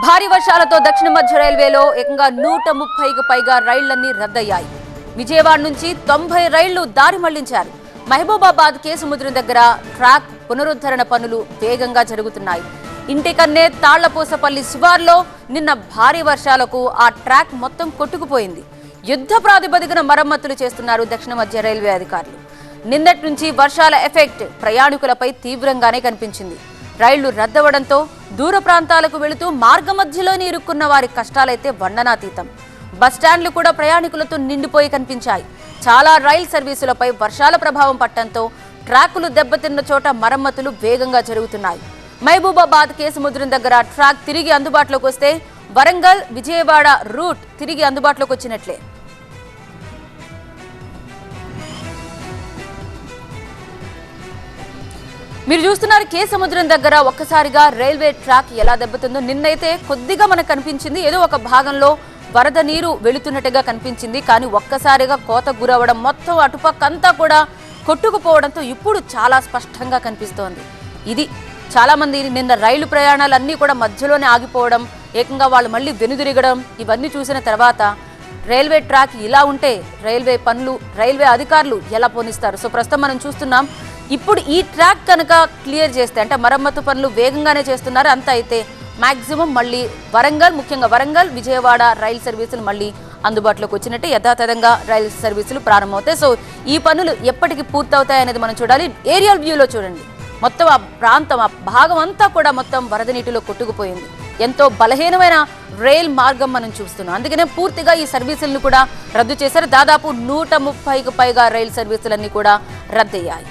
భారీ వర్షాలతో దక్షిణ మధ్య రైల్వేలో ఏకంగా నూట ముప్పైకి పైగా రైళ్ళన్నీ రద్దయ్యాయి. విజయవాడ నుంచి తొంభై రైళ్ళు దారి మళ్ళించారు. మహబూబాబాద్ కేసుముద్రం దగ్గర ట్రాక్ పునరుద్ధరణ పనులు వేగంగా జరుగుతున్నాయి. ఇంటికన్నే తాళ్ళపూసపల్లి శివార్లో నిన్న భారీ వర్షాలకు ఆ ట్రాక్ మొత్తం కొట్టుకుపోయింది. యుద్ధ ప్రాతిపదికన మరమ్మతులు చేస్తున్నారు దక్షిణ మధ్య రైల్వే అధికారులు. నిన్నటి నుంచి వర్షాల ఎఫెక్ట్ ప్రయాణికులపై తీవ్రంగానే కనిపించింది. రైళ్ళు రద్దవడంతో దూర ప్రాంతాలకు వెళుతూ మార్గమధ్యలోనే ఇరుక్కున్న వారి కష్టాలైతే వర్ణనాతీతం బస్టాండ్లు కూడా ప్రయాణికులతో నిండిపోయి కనిపించాయి. చాలా రైల్ సర్వీసులపై వర్షాల ప్రభావం పట్టడంతో ట్రాకులు దెబ్బతిన్న చోట మరమ్మతులు వేగంగా జరుగుతున్నాయి. మహబూబాబాద్ కేసు ముద్రం దగ్గర ట్రాక్ తిరిగి అందుబాటులోకి వస్తే వరంగల్ విజయవాడ రూట్ తిరిగి అందుబాటులోకి వచ్చినట్లే. మీరు చూస్తున్నారు కే సముద్రం దగ్గర ఒక్కసారిగా రైల్వే ట్రాక్ ఎలా దెబ్బతుందో. నిన్నైతే కొద్దిగా మనకు కనిపించింది. ఏదో ఒక భాగంలో వరద నీరు వెళుతున్నట్టుగా కనిపించింది. కానీ ఒక్కసారిగా కోత గురవడం మొత్తం అటుపక్కంతా కూడా కొట్టుకుపోవడంతో ఇప్పుడు చాలా స్పష్టంగా కనిపిస్తోంది. ఇది చాలామంది నిన్న రైలు ప్రయాణాలన్నీ కూడా మధ్యలోనే ఆగిపోవడం ఏకంగా వాళ్ళు మళ్ళీ వెనుదిరగడం ఇవన్నీ చూసిన తర్వాత రైల్వే ట్రాక్ ఇలా ఉంటే రైల్వే పనులు రైల్వే అధికారులు ఎలా పోనిస్తారు? సో ప్రస్తుతం మనం చూస్తున్నాం ఇప్పుడు ఈ ట్రాక్ కనుక క్లియర్ చేస్తే అంటే మరమ్మతు పనులు వేగంగానే చేస్తున్నారు అంత అయితే మ్యాక్సిమం మళ్ళీ వరంగల్ ముఖ్యంగా వరంగల్ విజయవాడ రైలు సర్వీసులు మళ్ళీ అందుబాటులోకి వచ్చినట్టే యథాతథంగా రైలు సర్వీసులు ప్రారంభమవుతాయి. సో ఈ పనులు ఎప్పటికి పూర్తవుతాయి అనేది మనం చూడాలి. ఏరియల్ వ్యూలో చూడండి. మొత్తం ఆ ప్రాంతం ఆ భాగం అంతా కూడా మొత్తం వరద నీటిలో కొట్టుకుపోయింది. ఎంతో బలహీనమైన రైల్ మార్గం మనం చూస్తున్నాం. అందుకనే పూర్తిగా ఈ సర్వీసులను కూడా రద్దు చేశారు. దాదాపు నూట ముప్పైకి పైగా రైలు సర్వీసులన్నీ కూడా రద్దయ్యాయి.